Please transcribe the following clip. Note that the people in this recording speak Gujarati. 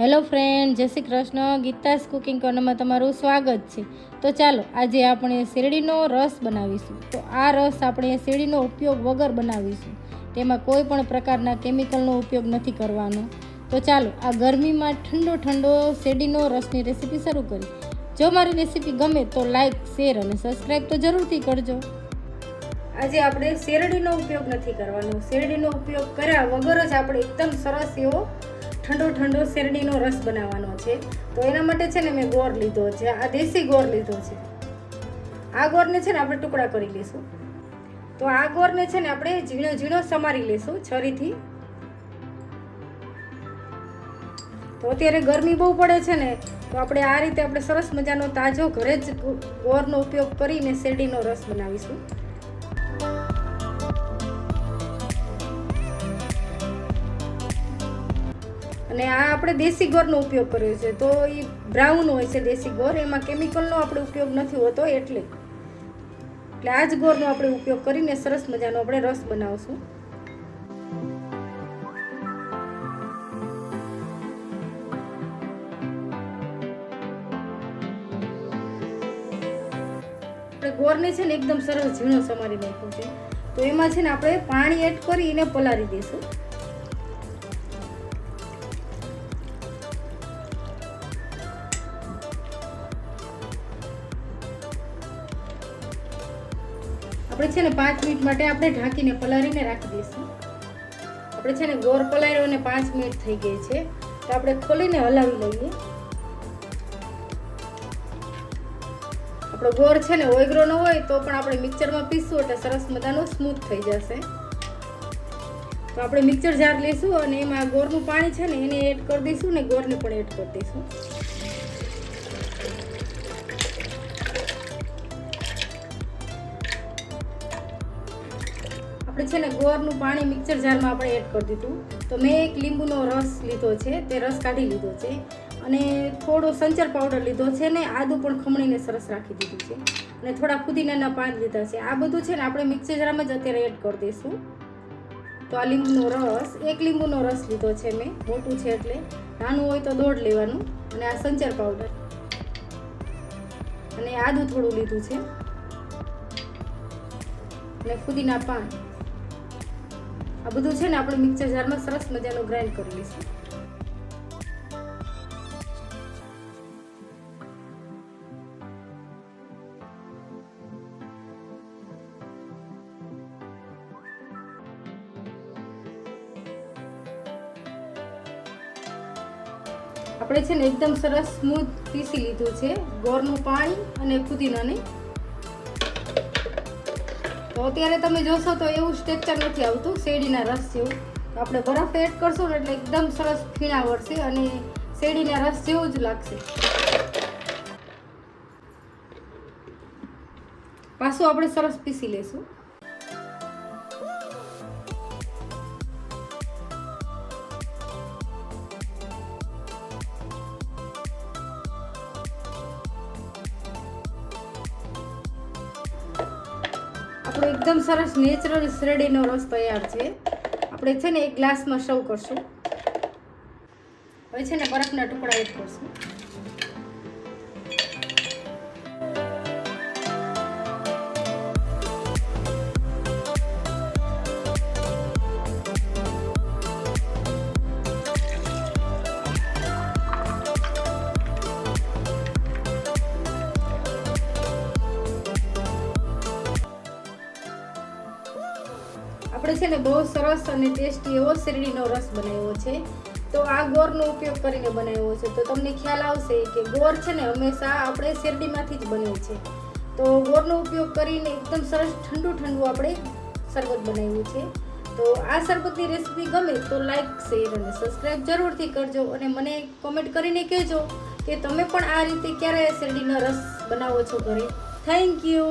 હેલો ફ્રેન્ડ, જય શ્રી કૃષ્ણ. ગીતાસ કુકિંગ કોર્નરમાં તમારું સ્વાગત છે. તો ચાલો, આજે આપણે શેરડીનો રસ બનાવીશું. તો આ રસ આપણે શેરડીનો ઉપયોગ વગર બનાવીશું. તેમાં કોઈ પણ પ્રકારના કેમિકલનો ઉપયોગ નથી કરવાનો. તો ચાલો, આ ગરમીમાં ઠંડો ઠંડો શેરડીનો રસની રેસીપી શરૂ કરી. જો મારી રેસીપી ગમે તો લાઈક, શેર અને સબસ્ક્રાઈબ તો જરૂરથી કરજો. આજે આપણે શેરડીનો ઉપયોગ નથી કરવાનો. શેરડીનો ઉપયોગ કર્યા વગર જ આપણે એકદમ સરસ એવો ઠંડો ઠંડો શેરડીનો રસ બનાવવાનો છે. તો એના માટે છે ને મેં ગોળ લીધો છે. આ દેશી ગોળ લીધો છે. આ ગોળને છે ને આપણે ટુકડા કરી લઈશું. તો આ ગોળને છે ને આપણે ઝીણો ઝીણો સમારી લઈશું છરીથી. તો અત્યારે ગરમી બહુ પડે છે ને, તો આપણે આ રીતે આપણે સરસ મજાનો તાજો ઘરે જ ગોળનો ઉપયોગ કરીને શેરડીનો રસ બનાવીશું. અને આ આપણે દેશી ગોળનો ઉપયોગ કર્યો છે. તો એ બ્રાઉન હોય છે દેશી ગોળ એમાં કેમિકલનો આપણે ઉપયોગ નથી હોતો એટલે. એટલે આ જ ગોળનો આપણે ઉપયોગ કરીને સરસ મજાનો આપણે રસ બનાવશું. આપણે ગોળને છે ને એકદમ સરસ ઝીણો સમારી નાખ્યો છે. તો એમાં છે ને આપણે પાણી એડ કરીને પલાળી દઈશું. આપણે છે ને પાંચ મિનિટ માટે આપણે ઢાંકીને પલાળીને રાખી દઈશું. આપણે છે ને ગોળ પલાળ્યો અને પાંચ મિનિટ થઈ ગઈ છે. તો આપણે ખોલીને હલાવી લઈએ. આપણો ગોળ છે ને ઓઈગ્રો ન હોય તો પણ આપણે મિક્સરમાં પીસવું એટલે સરસ મજાનો સ્મૂથ થઈ જશે. તો આપણે મિક્સર જાર લઈશું અને એમાં ગોળનું પાણી છે ને એને એડ કરી દઈશું ને ગોળને પણ એડ કરી દઈશું. આપણે છે ને ગોળનું પાણી મિક્સર જારમાં આપણે એડ કરી દીધું. તો મેં એક લીંબુનો રસ લીધો છે, તે રસ કાઢી લીધો છે અને થોડો સંચર પાવડર લીધો છે ને આદું પણ ખમણીને સરસ રાખી દીધું છે. અને થોડા ફુદીનાના પાન લીધા છે. આ બધું છે ને આપણે મિક્સર જારમાં જ અત્યારે એડ કરી દઈશું. તો આ લીંબુનો રસ, એક લીંબુનો રસ લીધો છે મેં, મોટું છે એટલે. નાનું હોય તો દોઢ લેવાનું. અને આ સંચર પાવડર. અને આદું થોડું લીધું છે. અને ફુદીના પાન. આ બધું છે ને આપણે મિક્સર જારમાં સરસ મજાનું ગ્રાઇન્ડ કરી લઈશું. આપણે છે ને એકદમ સરસ સ્મૂથ પીસી લીધું છે. ગોળનું પાણી અને ફુદીનાને અત્યારે તમે જોશો તો એવું સ્ટ્રક્ચર નથી આવતું, શેરડીના રસ જેવું. આપણે બરફ એડ કરશું ને એટલે એકદમ સરસ ફીણા વળશે અને શેરડીના રસ જેવું જ લાગશે. પાછું આપણે સરસ પીસી લેશું. એકદમ સરસ નેચરલ શેરડીનો રસ તૈયાર છે. આપણે છે ને એક ગ્લાસમાં સર્વ કરશું. હવે છે ને બરફના ટુકડા એડ કરશું. આપણે છે ને બહુ સરસ અને ટેસ્ટી એવો શેરડીનો રસ બનાવ્યો છે. તો આ ગોરનો ઉપયોગ કરીને બનાવ્યો છે. તો તમને ખ્યાલ આવશે કે ગોર છે ને હંમેશા આપણે શેરડીમાંથી જ બને છે. તો ગોરનો ઉપયોગ કરીને એકદમ સરસ ઠંડુ ઠંડુ આપણે શરબત બનાવ્યું છે. તો આ શરબતની રેસીપી ગમે તો લાઇક શેર અને સબસ્ક્રાઈબ જરૂરથી કરજો અને મને કોમેન્ટ કરીને કહેજો કે તમે પણ આ રીતે ક્યારે શેરડીનો રસ બનાવો છો ઘરે. Thank you.